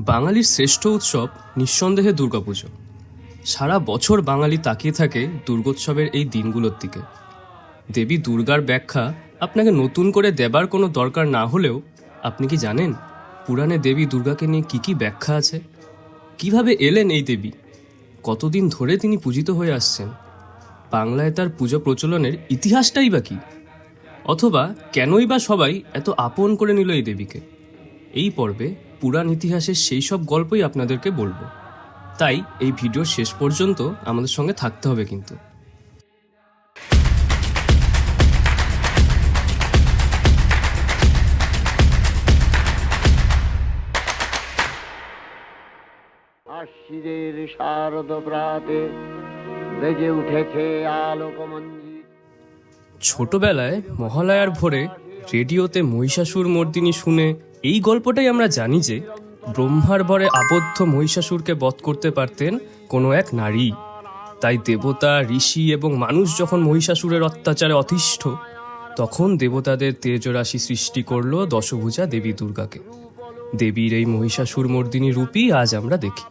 বাঙালির শ্রেষ্ঠ উৎসব নিঃসন্দেহে দুর্গাপুজো। সারা বছর বাঙালি তাকিয়ে থাকে দুর্গোৎসবের এই দিনগুলোর দিকে। দেবী দুর্গার ব্যাখ্যা আপনাকে নতুন করে দেবার কোনো দরকার না হলেও, আপনি কি জানেন পুরাণে দেবী দুর্গাকে নিয়ে কী কী ব্যাখ্যা আছে? কীভাবে এলেন এই দেবী? কতদিন ধরে তিনি পূজিত হয়ে আসছেন? বাংলায় তার পুজো প্রচলনের ইতিহাসটাই বা কি? অথবা কেনই বা সবাই এত আপন করে নিল এই দেবীকে? এই পর্বে পুরাণ ইতিহাসের সেই সব গল্পই আপনাদেরকে বলব। তাই এই ভিডিওর শেষ পর্যন্ত আমাদের সঙ্গে থাকতে হবে কিন্তু। আশ্বিরের শারদ প্রাতে বেজে উঠেছে আলোকমঞ্জিত। ছোটবেলায় মহালয়ার ভোরে রেডিওতে মহিষাসুর মর্দিনী শুনে এই গল্পটাই আমরা জানি যে ব্রহ্মার বরে আবদ্ধ মহিষাসুরকে বধ করতে পারতেন কোনো এক নারী। তাই দেবতা, ঋষি এবং মানুষ যখন মহিষাসুরের অত্যাচারে অতিষ্ঠ, তখন দেবতাদের তেজরাশি সৃষ্টি করল দশভুজা দেবী দুর্গাকে। দেবীর এই মহিষাসুর মর্দিনী রূপই আজ আমরা দেখি।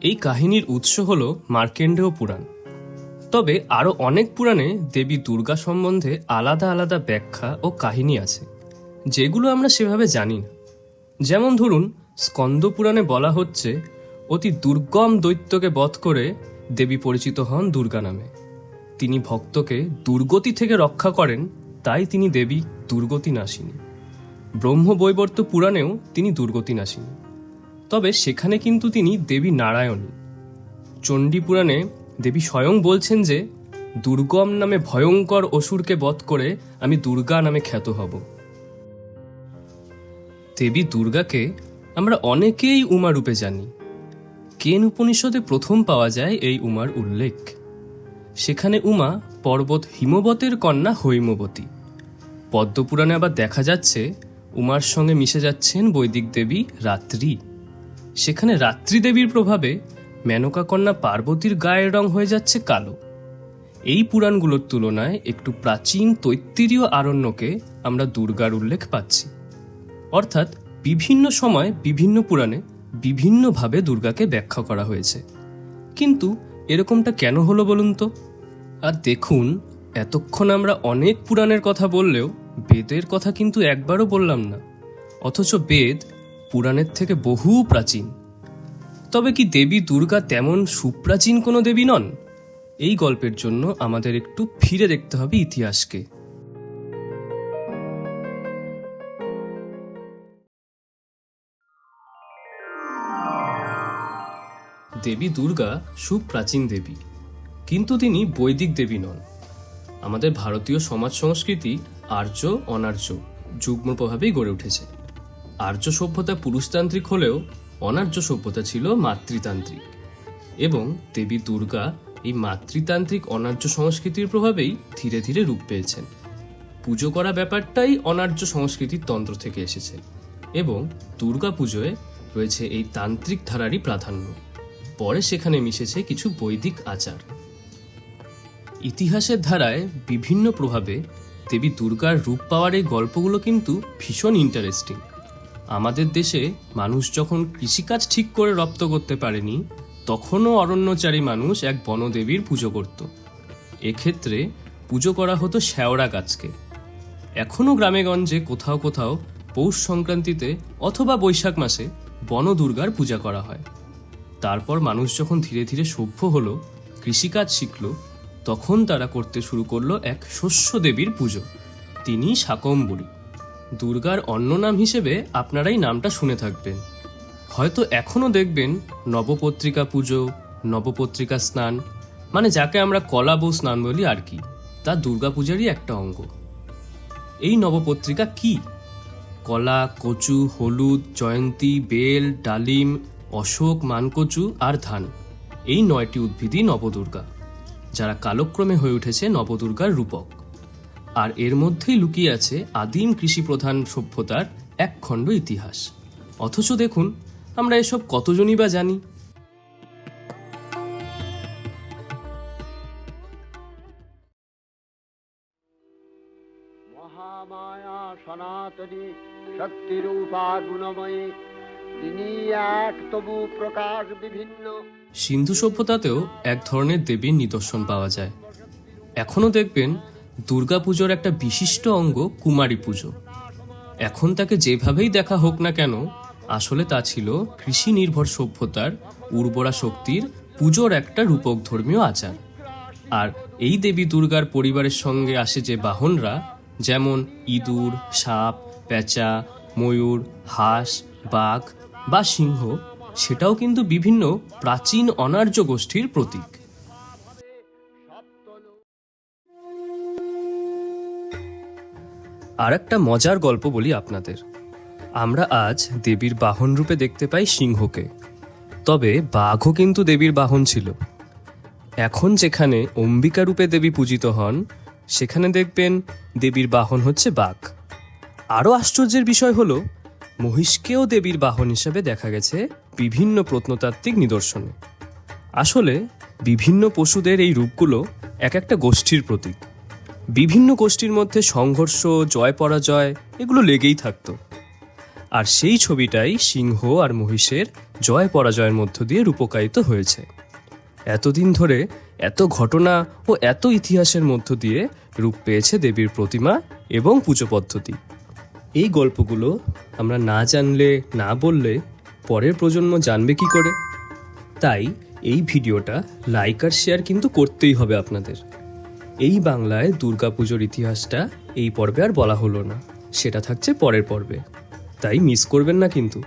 এই কাহিনীর উৎস হল মার্কেন্ডেয় পুরাণ। তবে আরও অনেক পুরাণে দেবী দুর্গা সম্বন্ধে আলাদা আলাদা ব্যাখ্যা ও কাহিনী আছে, যেগুলো আমরা সেভাবে জানি না। যেমন ধরুন, স্কন্দ পুরাণে বলা হচ্ছে, অতি দুর্গম দৈত্যকে বধ করে দেবী পরিচিত হন দুর্গা নামে। তিনি ভক্তকে দুর্গতি থেকে রক্ষা করেন, তাই তিনি দেবী দুর্গতি নাসিনী ব্রহ্মবৈবর্ত পুরাণেও তিনি দুর্গতি নাসিনী তবে সেখানে কিন্তু তিনি দেবী নারায়ণী। চণ্ডী পুরাণে দেবী স্বয়ং বলছেন যে, দুর্গম নামে ভয়ঙ্কর অসুরকে বধ করে আমি দুর্গা নামে খ্যাত হব। দেবী দুর্গাকে আমরা অনেকেই উমা রূপে জানি। কেন উপনিষদে প্রথম পাওয়া যায় এই উমার উল্লেখ। সেখানে উমা পর্বত হিমবতের কন্যা হৈমবতী। পদ্মপুরাণে আবার দেখা যাচ্ছে, উমার সঙ্গে মিশে যাচ্ছেন বৈদিক দেবী রাত্রি। সেখানে রাত্রি দেবীর প্রভাবে মেনকা কন্যা পার্বতীর গায়ের রং হয়ে যাচ্ছে কালো। এই পুরাণগুলোর তুলনায় একটু প্রাচীন তৈত্তিরীয় আরণ্যকে আমরা দুর্গার উল্লেখ পাচ্ছি। অর্থাৎ বিভিন্ন সময় বিভিন্ন পুরাণে বিভিন্নভাবে দুর্গাকে ব্যাখ্যা করা হয়েছে। কিন্তু এরকমটা কেন হলো বলুন তো? আর দেখুন, এতক্ষণ আমরা অনেক পুরাণের কথা বললেও বেদের কথা কিন্তু একবারও বললাম না। অথচ বেদ পুরাণের থেকে বহু প্রাচীন। তবে কি দেবী দুর্গা তেমন সুপ্রাচীন কোনো দেবী নন? এই গল্পের জন্য আমাদের একটু ফিরে দেখতে হবে ইতিহাসকে। দেবী দুর্গা সুপ্রাচীন দেবী, কিন্তু তিনি বৈদিক দেবী নন। আমাদের ভারতীয় সমাজ সংস্কৃতি আর্য অনার্য, যুগ্ম প্রভাবেই গড়ে উঠেছে। আর্য সভ্যতা পুরুষতান্ত্রিক হলেও অনার্য সভ্যতা ছিল মাতৃতান্ত্রিক। এবং দেবী দুর্গা এই মাতৃতান্ত্রিক অনার্য সংস্কৃতির প্রভাবেই ধীরে ধীরে রূপ পেয়েছেন। পুজো করা ব্যাপারটাই অনার্য সংস্কৃতির তন্ত্র থেকে এসেছে এবং দুর্গা পুজোয় রয়েছে এই তান্ত্রিক ধারারই প্রাধান্য। পরে সেখানে মিশেছে কিছু বৈদিক আচার। ইতিহাসের ধারায় বিভিন্ন প্রভাবে দেবী দুর্গার রূপ পাওয়ার এই গল্পগুলো কিন্তু ভীষণ ইন্টারেস্টিং আমাদের দেশে মানুষ যখন কৃষিকাজ ঠিক করে রপ্ত করতে পারেনি, তখনও অরণ্যচারী মানুষ এক বনদেবীর পুজো করত। এক্ষেত্রে পুজো করা হতো শ্যাওড়া গাছকে। এখনও গ্রামেগঞ্জে কোথাও কোথাও পৌষ সংক্রান্তিতে অথবা বৈশাখ মাসে বনদুর্গার পূজা করা হয়। তারপর মানুষ যখন ধীরে ধীরে সভ্য হলো, কৃষিকাজ শিখল, তখন তারা করতে শুরু করল এক শস্য দেবীর পুজো। তিনি শাকম্বরী দুর্গার অন্য নাম হিসেবে আপনারাই নামটা শুনে থাকবেন। হয়তো এখনও দেখবেন নবপত্রিকা পুজো, নবপত্রিকা স্নান মানে যাকে আমরা কলা বউ স্নান বলি আর কি, তা দুর্গাপূজারই একটা অঙ্গ। এই নবপত্রিকা কি? কলা, কচু, হলুদ, জয়ন্তী, বেল, ডালিম, অশোক, মানকচু আর ধান, এই নয়টি উদ্ভিদই নবদুর্গা, যারা কালক্রমে হয়ে উঠেছে নবদুর্গার রূপক। আর এর মধ্যেই লুকিয়ে আছে আদিম কৃষি প্রধান সভ্যতার এক খণ্ড ইতিহাস। অথচ দেখুন আমরা এসব কতজনই বা জানি। মহামায়া সনাতনী শক্তিরূপা গুণময়ী তিনি এক তবু প্রকাশ বিভিন্ন। সিন্ধু সভ্যতাতেও এক ধরনের দেবীর নিদর্শন পাওয়া যায়। এখনও দেখবেন দুর্গাপুজোর একটা বিশিষ্ট অঙ্গ কুমারী পুজো। এখন তাকে যেভাবেই দেখা হোক না কেন, আসলে তা ছিল কৃষি নির্ভর সভ্যতার, উর্বরা শক্তির, পুজোর একটা রূপক ধর্মীয় আচার। আর এই দেবী দুর্গার পরিবারের সঙ্গে আসে যে বাহনরা, যেমন ইঁদুর, সাপ, পেঁচা, ময়ূর, হাঁস, বাঘ বা সিংহ, সেটাও কিন্তু বিভিন্ন প্রাচীন অনার্য গোষ্ঠীর প্রতীক। আর একটা মজার গল্প বলি আপনাদের। আমরা আজ দেবীর বাহন রূপে দেখতে পাই সিংহকে। তবে বাঘও কিন্তু দেবীর বাহন ছিল। এখন যেখানে অম্বিকা রূপে দেবী পূজিত হন, সেখানে দেখবেন দেবীর বাহন হচ্ছে বাঘ। আরও আশ্চর্যের বিষয় হলো, মহিষকেও দেবীর বাহন হিসেবে দেখা গেছে বিভিন্ন প্রত্নতাত্ত্বিক নিদর্শনে। আসলে বিভিন্ন পশুদের এই রূপগুলো এক একটা গোষ্ঠীর প্রতীক। বিভিন্ন গোষ্ঠীর মধ্যে সংঘর্ষ, জয় পরাজয়, এগুলো লেগেই থাকতো। আর সেই ছবিটাই সিংহ আর মহিষের জয় পরাজয়ের মধ্য দিয়ে রূপকায়িত হয়েছে। এতদিন ধরে এত ঘটনা ও এত ইতিহাসের মধ্য দিয়ে রূপ পেয়েছে দেবীর প্রতিমা এবং পুজো পদ্ধতি। এই গল্পগুলো আমরা না জানলে, না বললে পরের প্রজন্ম জানবে কি করে? তাই এই ভিডিওটা লাইক আর শেয়ার কিন্তু করতেই হবে আপনাদের। এই বাংলায় দুর্গাপুজোর ইতিহাসটা এই পর্বে আর বলা হলো না। সেটা থাকছে পরের পর্বে। তাই মিস করবেন না কিন্তু।